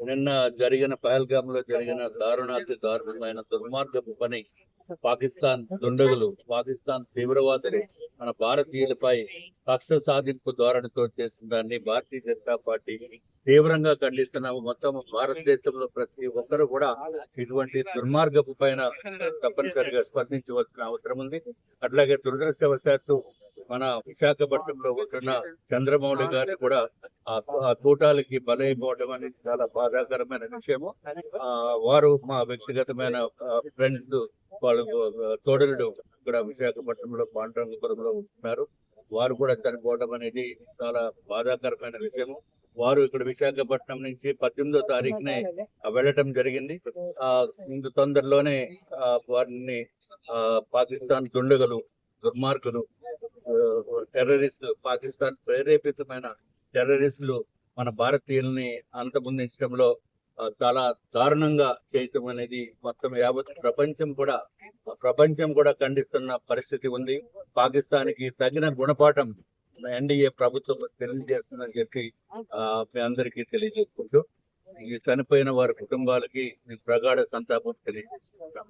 నిన్న జరిగిన పహల్గామ్లో జరిగిన దారుణాతి దారుణమైన దుర్మార్గపు పని పాకిస్తాన్ దుండగులు పాకిస్తాన్ తీవ్రవాదులు మన భారతీయులపై కక్ష సాధింపు ధోరణితో చేసిన దాన్ని భారతీయ జనతా పార్టీ తీవ్రంగా ఖండిస్తున్నాము. మొత్తం భారతదేశంలో ప్రతి ఒక్కరు కూడా ఇటువంటి దుర్మార్గపు పైన తప్పనిసరిగా స్పందించవలసిన అవసరం ఉంది. అట్లాగే దురదృష్టవశాత్తు మన విశాఖపట్నంలో ఉంటున్న చంద్రమౌళి గారు కూడా ఆ ఆ బలైపోవడం అనేది చాలా బాధాకరమైన విషయము. ఆ వారు మా వ్యక్తిగతమైన ఫ్రెండ్స్ వాళ్ళు ఆ, తోడరుడు ఇక్కడ విశాఖపట్నంలో పాండరంగపురంలో ఉంటున్నారు వారు కూడా చనిపోవడం అనేది చాలా బాధాకరమైన విషయము. వారు ఇక్కడ విశాఖపట్నం నుంచి పద్దెనిమిదో తారీఖునే వెళ్ళటం జరిగింది. ఆ ఇంత తొందరలోనే ఆ, వారిని ఆ, పాకిస్తాన్ దుండగలు దుర్మార్గులు టెర్రరిస్టులు పాకిస్తాన్ ప్రేరేపితమైన టెర్రరిస్టులు మన భారతీయుల్ని అంతమొందించడంలో చాలా దారుణంగా చేయటం అనేది మొత్తం యావత్ ప్రపంచం కూడా ప్రపంచం కూడా ఖండిస్తున్న పరిస్థితి ఉంది. పాకిస్తాన్కి తగిన గుణపాఠం ఎన్డీఏ ప్రభుత్వం తెలియజేస్తుందని చెప్పి మీ అందరికీ తెలియజేసుకుంటూ ఈ చనిపోయిన వారి కుటుంబాలకి మీ ప్రగాఢ సంతాపం తెలియజేసుకుంటాం